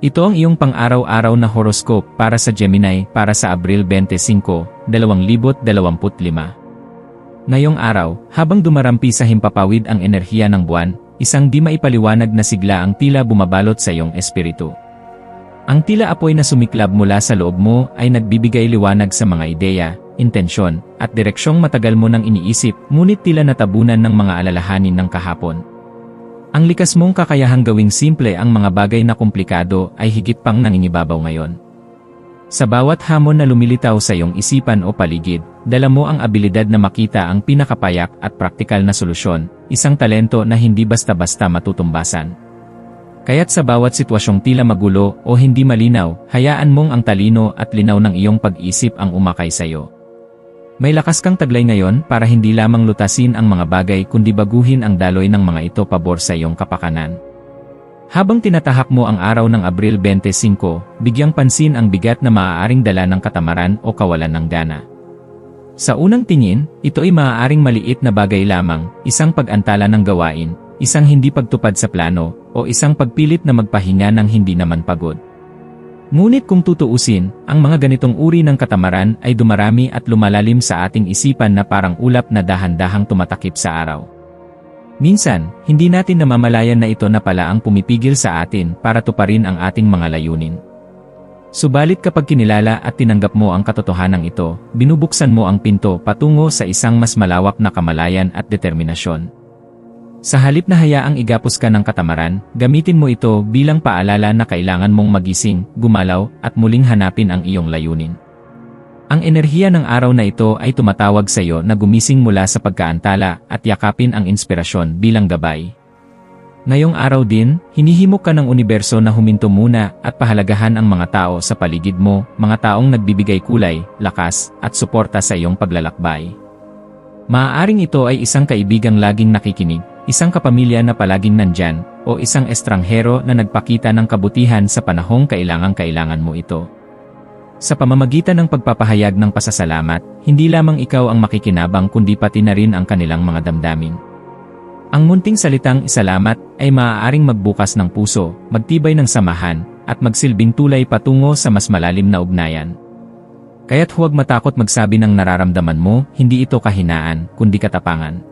Ito ang iyong pang-araw-araw na horoscope para sa Gemini para sa Abril 25, 2025. Ngayong araw, habang dumarampi sa himpapawid ang enerhiya ng buwan, isang di maipaliwanag na sigla ang tila bumabalot sa iyong espiritu. Ang tila apoy na sumiklab mula sa loob mo ay nagbibigay liwanag sa mga ideya, intensyon, at direksyong matagal mo nang iniisip ngunit tila natabunan ng mga alalahanin ng kahapon. Ang likas mong kakayahang gawing simple ang mga bagay na komplikado ay higit pang nangingibabaw ngayon. Sa bawat hamon na lumilitaw sa iyong isipan o paligid, dala mo ang abilidad na makita ang pinakapayak at praktikal na solusyon, isang talento na hindi basta-basta matutumbasan. Kaya't sa bawat sitwasyong tila magulo o hindi malinaw, hayaan mong ang talino at linaw ng iyong pag-isip ang umakay sa iyo. May lakas kang taglay ngayon para hindi lamang lutasin ang mga bagay kundi baguhin ang daloy ng mga ito pabor sa iyong kapakanan. Habang tinatahak mo ang araw ng Abril 25, bigyang pansin ang bigat na maaaring dala ng katamaran o kawalan ng gana. Sa unang tingin, ito ay maaaring maliit na bagay lamang, isang pag-antala ng gawain, isang hindi pagtupad sa plano, o isang pagpilit na magpahinga ng hindi naman pagod. Ngunit kung tutuusin, ang mga ganitong uri ng katamaran ay dumarami at lumalalim sa ating isipan na parang ulap na dahan-dahang tumatakip sa araw. Minsan, hindi natin namamalayan na ito na pala ang pumipigil sa atin para tuparin ang ating mga layunin. Subalit kapag kinilala at tinanggap mo ang katotohanan ito, binubuksan mo ang pinto patungo sa isang mas malawak na kamalayan at determinasyon. Sa halip na hayaang igapos ka ng katamaran, gamitin mo ito bilang paalala na kailangan mong magising, gumalaw, at muling hanapin ang iyong layunin. Ang enerhiya ng araw na ito ay tumatawag sa iyo na gumising mula sa pagkaantala at yakapin ang inspirasyon bilang gabay. Ngayong araw din, hinihimok ka ng universo na huminto muna at pahalagahan ang mga tao sa paligid mo, mga taong nagbibigay kulay, lakas, at suporta sa iyong paglalakbay. Maaaring ito ay isang kaibigang laging nakikinig, isang kapamilya na palaging nandyan, o isang estranghero na nagpakita ng kabutihan sa panahong kailangang-kailangan mo ito. Sa pamamagitan ng pagpapahayag ng pasasalamat, hindi lamang ikaw ang makikinabang kundi pati na rin ang kanilang mga damdamin. Ang munting salitang isalamat ay maaaring magbukas ng puso, magtibay ng samahan, at magsilbing tulay patungo sa mas malalim na ugnayan. Kaya't huwag matakot magsabi ng nararamdaman mo, hindi ito kahinaan, kundi katapangan.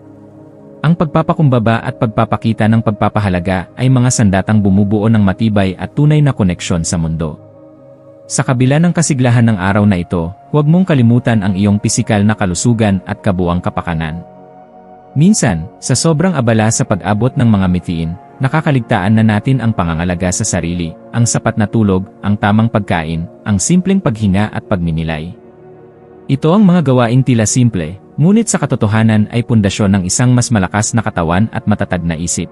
Ang pagpapakumbaba at pagpapakita ng pagpapahalaga ay mga sandatang bumubuo ng matibay at tunay na koneksyon sa mundo. Sa kabila ng kasiglahan ng araw na ito, huwag mong kalimutan ang iyong pisikal na kalusugan at kabuang kapakanan. Minsan, sa sobrang abala sa pag-abot ng mga mitiin, nakakaligtaan na natin ang pangangalaga sa sarili, ang sapat na tulog, ang tamang pagkain, ang simpleng paghinga at pagninilay. Ito ang mga gawaing tila simple, ngunit sa katotohanan ay pundasyon ng isang mas malakas na katawan at matatag na isip.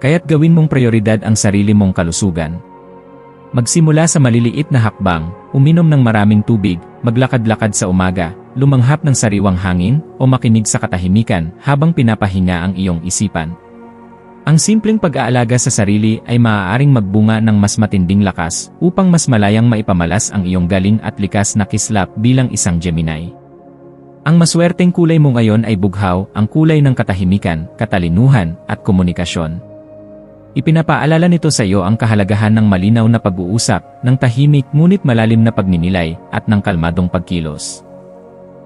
Kaya't gawin mong prioridad ang sarili mong kalusugan. Magsimula sa maliliit na hakbang, uminom ng maraming tubig, maglakad-lakad sa umaga, lumanghap ng sariwang hangin, o makinig sa katahimikan habang pinapahinga ang iyong isipan. Ang simpleng pag-aalaga sa sarili ay maaaring magbunga ng mas matinding lakas upang mas malayang maipamalas ang iyong galing at likas na kislap bilang isang Gemini. Ang maswerteng kulay mo ngayon ay bughaw, ang kulay ng katahimikan, katalinuhan, at komunikasyon. Ipinapaalala nito sa iyo ang kahalagahan ng malinaw na pag-uusap, ng tahimik ngunit malalim na pagninilay, at ng kalmadong pagkilos.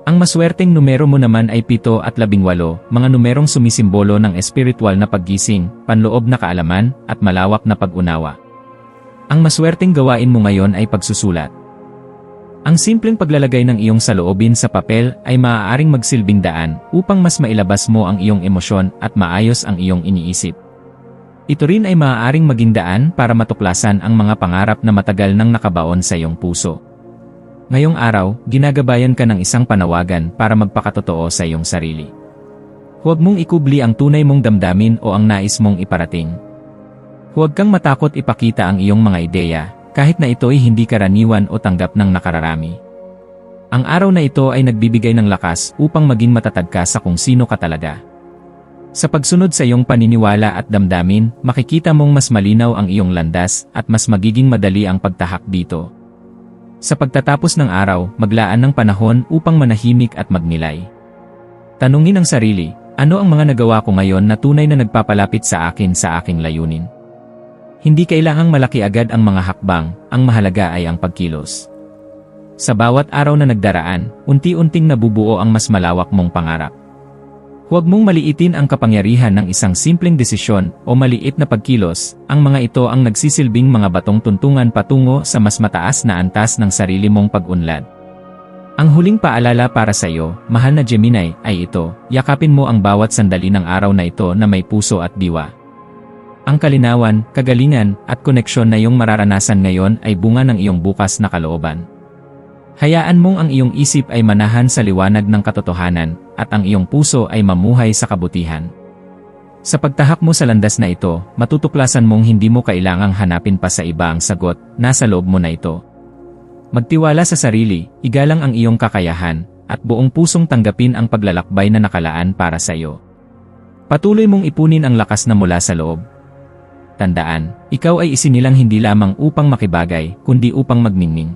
Ang maswerteng numero mo naman ay 7 at 18, mga numerong sumisimbolo ng espiritual na paggising, panloob na kaalaman, at malawak na pag-unawa. Ang maswerteng gawain mo ngayon ay pagsusulat. Ang simpleng paglalagay ng iyong saloobin sa papel ay maaaring magsilbing daan upang mas mailabas mo ang iyong emosyon at maayos ang iyong iniisip. Ito rin ay maaaring maging daan para matuklasan ang mga pangarap na matagal nang nakabaon sa iyong puso. Ngayong araw, ginagabayan ka ng isang panawagan para magpakatotoo sa iyong sarili. Huwag mong ikubli ang tunay mong damdamin o ang nais mong iparating. Huwag kang matakot ipakita ang iyong mga ideya, kahit na ito'y hindi karaniwan o tanggap ng nakararami. Ang araw na ito ay nagbibigay ng lakas upang maging matatag ka sa kung sino ka talaga. Sa pagsunod sa iyong paniniwala at damdamin, makikita mong mas malinaw ang iyong landas at mas magiging madali ang pagtahak dito. Sa pagtatapos ng araw, maglaan ng panahon upang manahimik at magnilay. Tanungin ang sarili, ano ang mga nagawa ko ngayon na tunay na nagpapalapit sa akin sa aking layunin? Hindi kailangang malaki agad ang mga hakbang, ang mahalaga ay ang pagkilos. Sa bawat araw na nagdaraan, unti-unting nabubuo ang mas malawak mong pangarap. Huwag mong maliitin ang kapangyarihan ng isang simpleng desisyon o maliit na pagkilos, ang mga ito ang nagsisilbing mga batong tuntungan patungo sa mas mataas na antas ng sarili mong pag-unlad. Ang huling paalala para sa iyo, mahal na Gemini, ay ito, yakapin mo ang bawat sandali ng araw na ito na may puso at diwa. Ang kalinawan, kagalingan, at koneksyon na iyong mararanasan ngayon ay bunga ng iyong bukas na kalooban. Hayaan mong ang iyong isip ay manahan sa liwanag ng katotohanan, at ang iyong puso ay mamuhay sa kabutihan. Sa pagtahak mo sa landas na ito, matutuklasan mong hindi mo kailangang hanapin pa sa iba ang sagot, nasa loob mo na ito. Magtiwala sa sarili, igalang ang iyong kakayahan, at buong pusong tanggapin ang paglalakbay na nakalaan para sa iyo. Patuloy mong ipunin ang lakas na mula sa loob. Tandaan, ikaw ay isinilang hindi lamang upang makibagay, kundi upang magningning.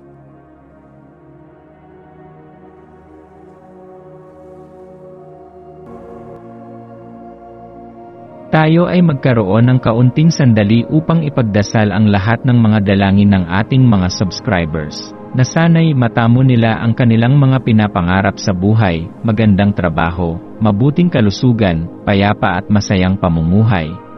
Tayo ay magkaroon ng kaunting sandali upang ipagdasal ang lahat ng mga dalangin ng ating mga subscribers, na sana'y matamo nila ang kanilang mga pinapangarap sa buhay, magandang trabaho, mabuting kalusugan, payapa at masayang pamumuhay,